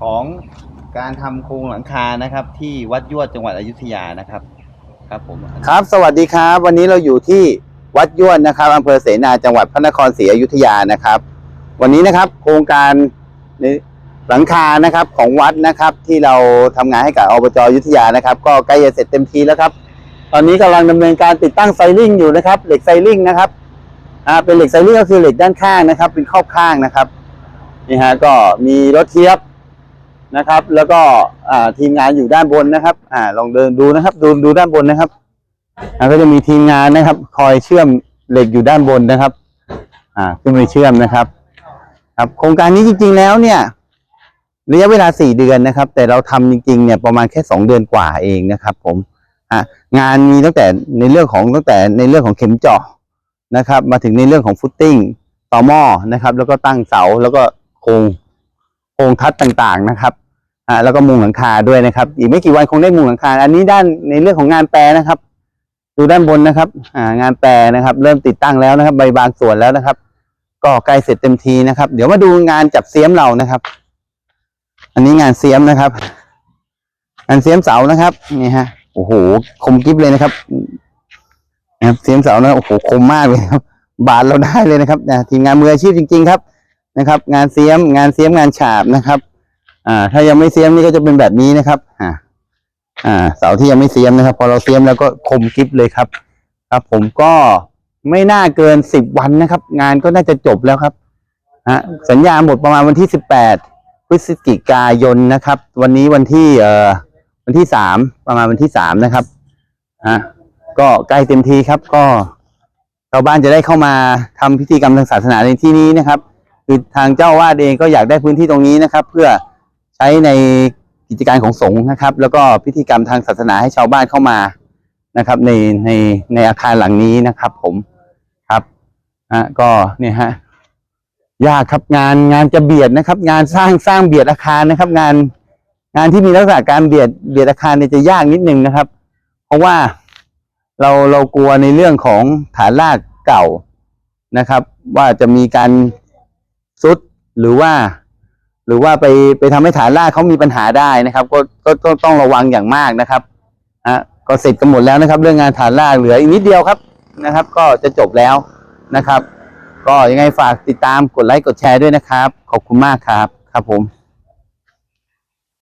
ของการทำโครงหลังคานะครับ ที่วัดยวดจังหวัดอยุธยานะครับ ครับผมครับ สวัสดีครับ วันนี้เราอยู่ที่วัดยวดนะครับอำเภอเสนาจังหวัดพระนครศรีอยุธยานะครับ วันนี้นะครับโครงการในหลังคานะครับของวัดนะครับ ที่เราทำงานให้กับอบจอยุธยานะครับ ก็ใกล้จะเสร็จเต็มทีแล้วครับ ตอนนี้กำลังดำเนินการติดตั้งไซลิงอยู่นะครับ เหล็กไซลิงนะครับอ่าเป็นเหล็กไซลิงก็คือเหล็กด้านข้างนะครับ เป็นครอบข้างนะครับนี่ฮะก็มีรถเทียบ นะครับ แล้วก็ทีมงานอยู่ด้านบนนะครับอ่าลองเดินดูนะครับ ดูดูด้านบนนะครับก็จะมีทีมงานนะครับ คอยเชื่อมเหล็กอยู่ด้านบนนะครับ อ่าขึ้นไปเชื่อมนะครับ ครับ โครงการนี้จริง ๆ แล้วเนี่ยระยะเวลาสี่เดือนนะครับ แต่เราทำจริงๆเนี่ยประมาณแค่สองเดือนกว่าเองนะครับ ผมอะงานมีตั้งแต่ในเรื่องของตั้งแต่ในเรื่องของเข็มเจาะนะครับ มาถึงในเรื่องของฟุตติ้งต่อหม้อนะครับ แล้วก็ตั้งเสาแล้วก็โครงโครงทัดต่างๆนะครับ อ่าแล้วก็มุงหลังคาด้วยนะครับ อีกไม่กี่วันคงได้มุงหลังคา อันนี้ด้านในเรื่องของงานแปรนะครับ ดูด้านบนนะครับ อ่า งานแปรนะครับ เริ่มติดตั้งแล้วนะครับ ใบบางส่วนแล้วนะครับ ก็ใกล้เสร็จเต็มทีนะครับ เดี๋ยวมาดูงานจับเสียมเรานะครับ อันนี้งานเสียมนะครับ งานเสียมเสานะครับนี่ฮะโอ้โหคมกริบเลยนะครับนะครับเสียมเสานะโอ้โหคมมากเลยครับ บาทเราได้เลยนะครับนะทีมงานมืออาชีพจริง ๆ ครับนะครับ งานเสียมงานเสียมงานฉาบนะครับ อ่า ถ้ายังไม่เสียมนี่ก็จะเป็นแบบนี้นะครับ อ่า อ่า เสาที่ยังไม่เสียมนะครับ พอเราเสียมแล้วก็คมกริบเลยครับ ครับ ผมก็ไม่น่าเกินสิบวันนะครับ งานก็น่าจะจบแล้วครับฮะสัญญาหมดประมาณวันที่สิบแปดพฤศจิกายนนะครับ วันนี้วันที่เอ่อวันที่สามประมาณวันที่สามนะครับอะก็ใกล้เต็มทีครับ ก็ชาวบ้านจะได้เข้ามาทำพิธีกรรมทางศาสนาในที่นี้นะครับ คือทางเจ้าวาดเองก็อยากได้พื้นที่ตรงนี้นะครับ เพื่อ ใช้ในกิจการของสงฆ์นะครับ แล้วก็พิธีกรรมทางศาสนาให้ชาวบ้านเข้ามานะครับ ในในในอาคารหลังนี้นะครับ ผมครับอะก็เนี่ยฮะยากครับงานงานจะเบียดนะครับ งานสร้างสร้างเบียดอาคารนะครับ งานงานที่มีลักษณะการเบียดเบียดอาคารเนี่ยจะยากนิดนึงนะครับ เพราะว่าเราเรากลัวในเรื่องของฐานรากเก่านะครับ ว่าจะมีการซุดหรือว่า หรือว่าไปไปทำให้ฐานรากเขามีปัญหาได้นะครับ ก็ก็ก็ต้องระวังอย่างมากนะครับอะก็เสร็จกันหมดแล้วนะครับ เรื่องงานฐานรากเหลืออีกนิดเดียวครับนะครับ ก็จะจบแล้วนะครับ ก็ยังไงฝากติดตามกดไลค์กดแชร์ด้วยนะครับ ขอบคุณมากครับครับผม